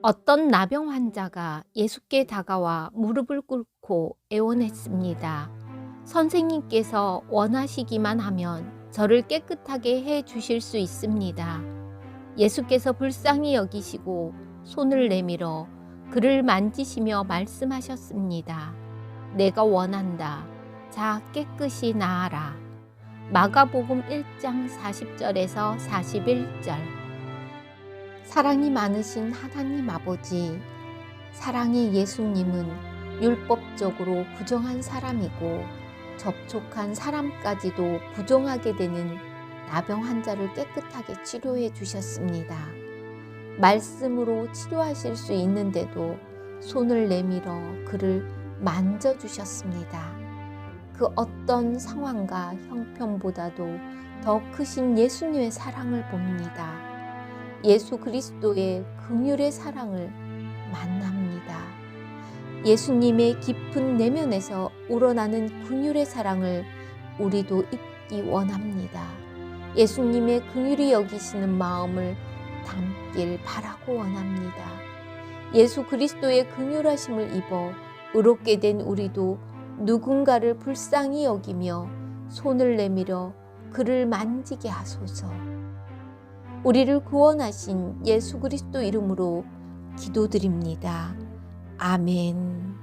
어떤 나병 환자가 예수께 다가와 무릎을 꿇고 애원했습니다. 선생님께서 원하시기만 하면 저를 깨끗하게 해 주실 수 있습니다. 예수께서 불쌍히 여기시고 손을 내밀어 그를 만지시며 말씀하셨습니다. 내가 원한다. 자, 깨끗이 나아라. 마가복음 1장 40절에서 41절. 사랑이 많으신 하나님 아버지, 사랑의 예수님은 율법적으로 부정한 사람이고 접촉한 사람까지도 부정하게 되는 나병 환자를 깨끗하게 치료해 주셨습니다. 말씀으로 치료하실 수 있는데도 손을 내밀어 그를 만져 주셨습니다. 그 어떤 상황과 형편보다도 더 크신 예수님의 사랑을 봅니다. 예수 그리스도의 긍휼의 사랑을 만납니다. 예수님의 깊은 내면에서 우러나는 긍휼의 사랑을 우리도 잊기 원합니다. 예수님의 긍휼히 여기시는 마음을 담길 바라고 원합니다. 예수 그리스도의 긍휼하심을 입어 의롭게 된 우리도 누군가를 불쌍히 여기며 손을 내밀어 그를 만지게 하소서. 우리를 구원하신 예수 그리스도 이름으로 기도드립니다. 아멘.